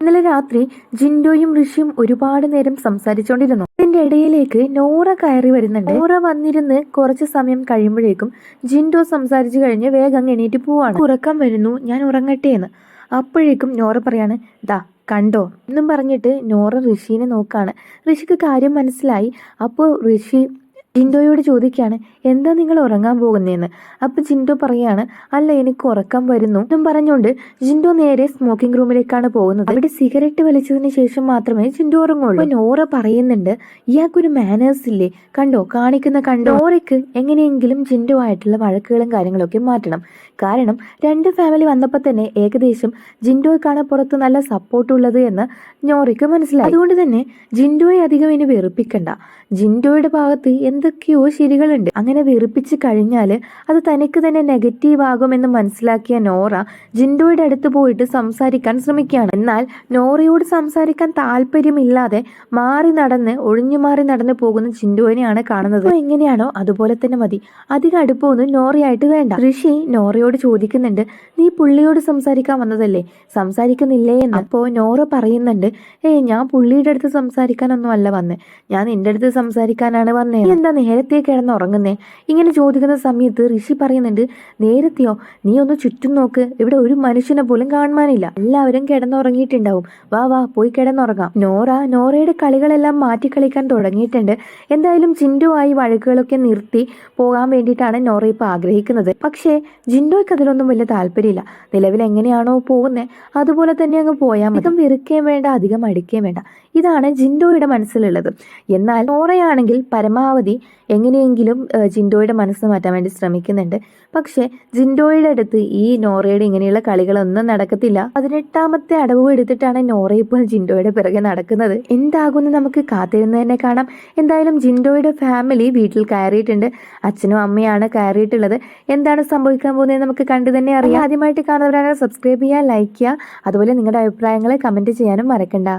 ഇന്നലെ രാത്രി ജിൻഡോയും ഋഷിയും ഒരുപാട് നേരം സംസാരിച്ചുകൊണ്ടിരുന്നു ഇതിന്റെ ഇടയിലേക്ക് നോറ കയറി വരുന്നുണ്ട്. നോറ വന്നിരുന്ന് കുറച്ച് സമയം കഴിയുമ്പോഴേക്കും ജിൻഡോ സംസാരിച്ചു കഴിഞ്ഞ് വേഗം എണീറ്റ് പോവാണ്. ഉറക്കം വരുന്നു ഞാൻ ഉറങ്ങട്ടെ എന്ന്. അപ്പോഴേക്കും നോറ പറയാണ് ദാ കണ്ടോ? എന്നും പറഞ്ഞിട്ട് നോറ ഋഷീനെ നോക്കാണ്. ഋഷിക്ക് കാര്യം മനസ്സിലായി. അപ്പോൾ ഋഷി ജിൻഡോയോട് ചോദിക്കുകയാണ് എന്താ നിങ്ങൾ ഉറങ്ങാൻ പോകുന്നതെന്ന് അപ്പൊ ജിൻഡോ പറയാണ് അല്ല എനിക്ക് ഉറക്കം വരുന്നു. എന്നും പറഞ്ഞുകൊണ്ട് ജിൻഡോ നേരെ സ്മോക്കിംഗ് റൂമിലേക്കാണ് പോകുന്നത്. അവിടെ സിഗരറ്റ് വലിച്ചതിന് ശേഷം മാത്രമേ ജിൻഡോ ഉറങ്ങുള്ളൂ. നോറ പറയുന്നുണ്ട് ഇയാൾക്കൊരു മാനേഴ്സ് ഇല്ലേ? കണ്ടോ കാണിക്കുന്ന കണ്ടോ? നോറയ്ക്ക് എങ്ങനെയെങ്കിലും ജിൻഡോ ആയിട്ടുള്ള വഴക്കുകളും കാര്യങ്ങളൊക്കെ മാറ്റണം. കാരണം രണ്ട് ഫാമിലി വന്നപ്പോൾ തന്നെ ഏകദേശം ജിൻഡോയ്ക്കാണ് പുറത്ത് നല്ല സപ്പോർട്ട് ഉള്ളത് എന്ന് നോറയ്ക്ക് മനസ്സിലായി. അതുകൊണ്ട് തന്നെ ജിൻഡോയെ അധികം ഇനി വെറുപ്പിക്കണ്ട. ജിൻഡോയുടെ ഭാഗത്ത് എന്തൊക്കെയോ ശരികളുണ്ട്. അങ്ങനെ വെറുപ്പിച്ച് കഴിഞ്ഞാൽ അത് തനിക്ക് തന്നെ നെഗറ്റീവ് ആകുമെന്ന് മനസ്സിലാക്കിയ നോറ ജിൻഡോയുടെ അടുത്ത് പോയിട്ട് സംസാരിക്കാൻ ശ്രമിക്കുകയാണ്. എന്നാൽ നോറയോട് സംസാരിക്കാൻ താല്പര്യമില്ലാതെ മാറി നടന്ന് ഒഴിഞ്ഞു മാറി നടന്ന് പോകുന്ന ജിൻഡോനെയാണ് കാണുന്നത്. എങ്ങനെയാണോ? അതുപോലെ തന്നെ മതി. അധികം അടുപ്പമൊന്നും നോറയായിട്ട് വേണ്ട. ഋഷി നോറയോട് ചോദിക്കുന്നുണ്ട് നീ പുള്ളിയോട് സംസാരിക്കാൻ വന്നതല്ലേ? സംസാരിക്കുന്നില്ലേ എന്ന്? അപ്പോൾ നോറ പറയുന്നുണ്ട് ഏയ് ഞാൻ പുള്ളിയുടെ അടുത്ത് സംസാരിക്കാനൊന്നും അല്ല വന്നേ. ഞാൻ നിന്റെ അടുത്ത് സംസാരിക്കാനാണ് വന്നേ. എന്താ നേരത്തെ കിടന്ന് ഉറങ്ങുന്നേ? ഇങ്ങനെ ചോദിക്കുന്ന സമയത്ത് ഋഷി പറയുന്നുണ്ട് നേരത്തെയോ? നീ ഒന്ന് ചുറ്റും നോക്ക്. ഇവിടെ ഒരു മനുഷ്യനെ പോലും കാണുവാനില്ല. എല്ലാവരും കിടന്നുറങ്ങിയിട്ടുണ്ടാവും. വാ വാ പോയി കിടന്നുറങ്ങാം. നോറ നോറയുടെ കളികളെല്ലാം മാറ്റി കളിക്കാൻ തുടങ്ങിയിട്ടുണ്ട്. എന്തായാലും ജിൻഡുവായി വഴക്കുകളൊക്കെ നിർത്തി പോകാൻ വേണ്ടിയിട്ടാണ് നോറ ഇപ്പോൾ ആഗ്രഹിക്കുന്നത്. പക്ഷേ ജിൻഡോയ്ക്ക് അതിലൊന്നും വലിയ താല്പര്യമില്ല. നിലവിൽ എങ്ങനെയാണോ പോകുന്നത് അതുപോലെ തന്നെ അങ്ങ് പോയാൽ അധികം വെറുക്കുകയും വേണ്ട അധികം അടിക്കുകയും വേണ്ട. ഇതാണ് ജിൻഡോയുടെ മനസ്സിലുള്ളത്. എന്നാൽ നോറയാണെങ്കിൽ പരമാവധി എങ്ങനെയെങ്കിലും ജിൻഡോയുടെ മനസ്സ് മാറ്റാൻ വേണ്ടി ശ്രമിക്കുന്നുണ്ട്. പക്ഷേ ജിൻഡോയുടെ അടുത്ത് ഈ നോറയുടെ ഇങ്ങനെയുള്ള കളികളൊന്നും നടക്കത്തില്ല. പതിനെട്ടാമത്തെ അടവ് എടുത്തിട്ടാണ് നോറ ഇപ്പോൾ ജിൻഡോയുടെ പിറകെ നടക്കുന്നത്. എന്താകുമെന്ന് നമുക്ക് കാത്തിരുന്ന് തന്നെ കാണാം. എന്തായാലും ജിൻഡോയുടെ ഫാമിലി വീട്ടിൽ കയറിയിട്ടുണ്ട്. അച്ഛനും അമ്മയാണ് കയറിയിട്ടുള്ളത്. എന്താണ് സംഭവിക്കാൻ പോകുന്നത് നമുക്ക് കണ്ടു തന്നെ അറിയാം. ആദ്യമായിട്ട് കാണുന്നവരാണെങ്കിൽ സബ്സ്ക്രൈബ് ചെയ്യുക ലൈക്ക് ചെയ്യുക. അതുപോലെ നിങ്ങളുടെ അഭിപ്രായങ്ങൾ കമന്റ് ചെയ്യാനും മറക്കണ്ട.